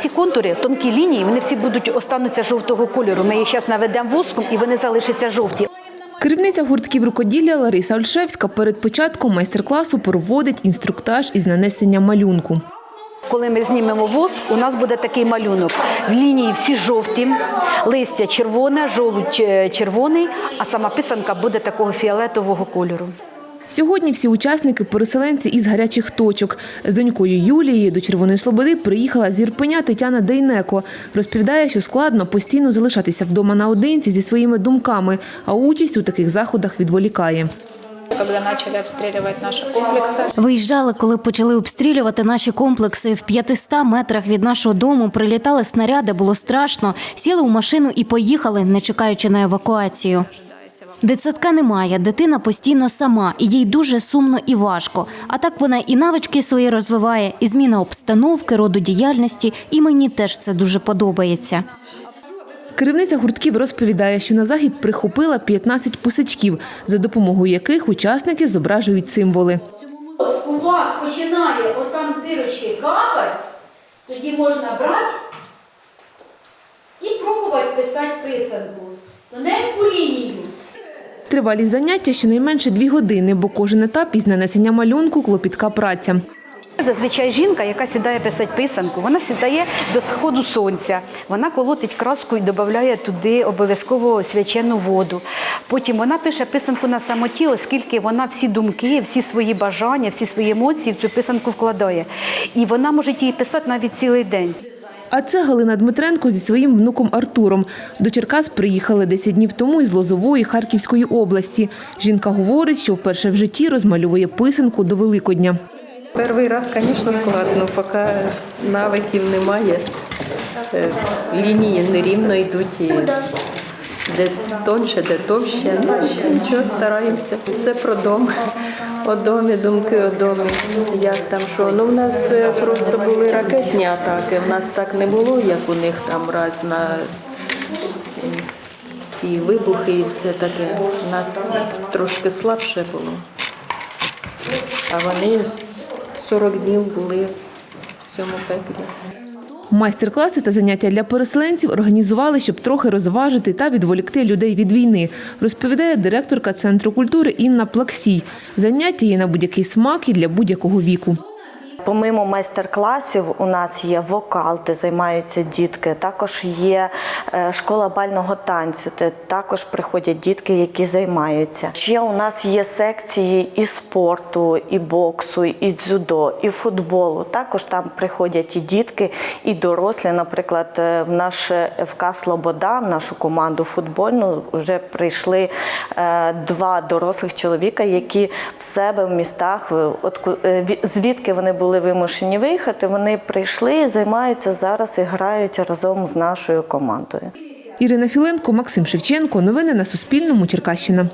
всі контури, тонкі лінії, вони всі будуть остануться жовтого кольору. Ми їх зараз наведемо воском і вони залишаться жовті. Керівниця гуртків рукоділля Лариса Ольшевська перед початком майстер-класу проводить інструктаж із нанесення малюнку. Коли ми знімемо воск, у нас буде такий малюнок. В лінії всі жовті, листя червоне, жолудь е, червоний, а сама писанка буде такого фіолетового кольору. Сьогодні всі учасники переселенці із гарячих точок. З донькою Юлією до Червоної Слободи приїхала з Ірпеня Тетяна Дейнеко. Розповідає, що складно постійно залишатися вдома наодинці зі своїми думками, а участь у таких заходах відволікає. когда начали обстреливать наши комплексы. Виїжджали, коли почали обстрілювати наші комплекси. В 500 метрах від нашого дому прилітали снаряди, було страшно. Сіли у машину і поїхали, не чекаючи на евакуацію. Дитсадка немає, дитина постійно сама, і їй дуже сумно і важко. А так вона і навички свої розвиває, і зміна обстановки, роду діяльності, і мені теж це дуже подобається. Керівниця гуртків розповідає, що на захід прихопила 15 писачків, за допомогою яких учасники зображують символи. У вас починає отам з дирочки капати, тоді можна брати і пробувати писати писанку. Тоненьку лінію. Тривалість заняття щонайменше дві години, бо кожен етап із нанесення малюнку – клопітка праця. Зазвичай жінка, яка сідає писати писанку, вона сідає до сходу сонця, вона колотить краску і додає туди обов'язково свячену воду. Потім вона пише писанку на самоті, оскільки вона всі думки, всі свої бажання, всі свої емоції в цю писанку вкладає. І вона може її писати навіть цілий день. А це Галина Дмитренко зі своїм внуком Артуром. До Черкас приїхали 10 днів тому із Лозової Харківської області. Жінка говорить, що вперше в житті розмальовує писанку до Великодня. Перший раз, звісно, складно, поки навиків немає. Е, Лінії нерівно йдуть, і де тонше, де товще. Ну, нічого, стараємося. Все про дом, о домі, думки о домі. Як там що? Ну, в нас е, просто були ракетні атаки. В нас так не було, як у них там раз на ті вибухи і все таке. У нас трошки слабше було. А вони 40 днів були в цьому пеклі. Майстер-класи та заняття для переселенців організували, щоб трохи розважити та відволікти людей від війни, розповідає директорка Центру культури Інна Плаксій. Заняття є на будь-який смак і для будь-якого віку. Помимо майстер-класів, у нас є вокал, де займаються дітки. Також є е, школа бального танцю, де також приходять дітки, які займаються. Ще у нас є секції і спорту, і боксу, і дзюдо, і футболу. Також там приходять і дітки, і дорослі. Наприклад, е, в наш ФК Слобода, в нашу команду футбольну, вже прийшли е, два дорослих чоловіка, які в себе в містах, е, звідки вони вимушені виїхати, вони прийшли, займаються зараз і грають разом з нашою командою. Ірина Філенко, Максим Шевченко. Новини на Суспільному. Черкащина.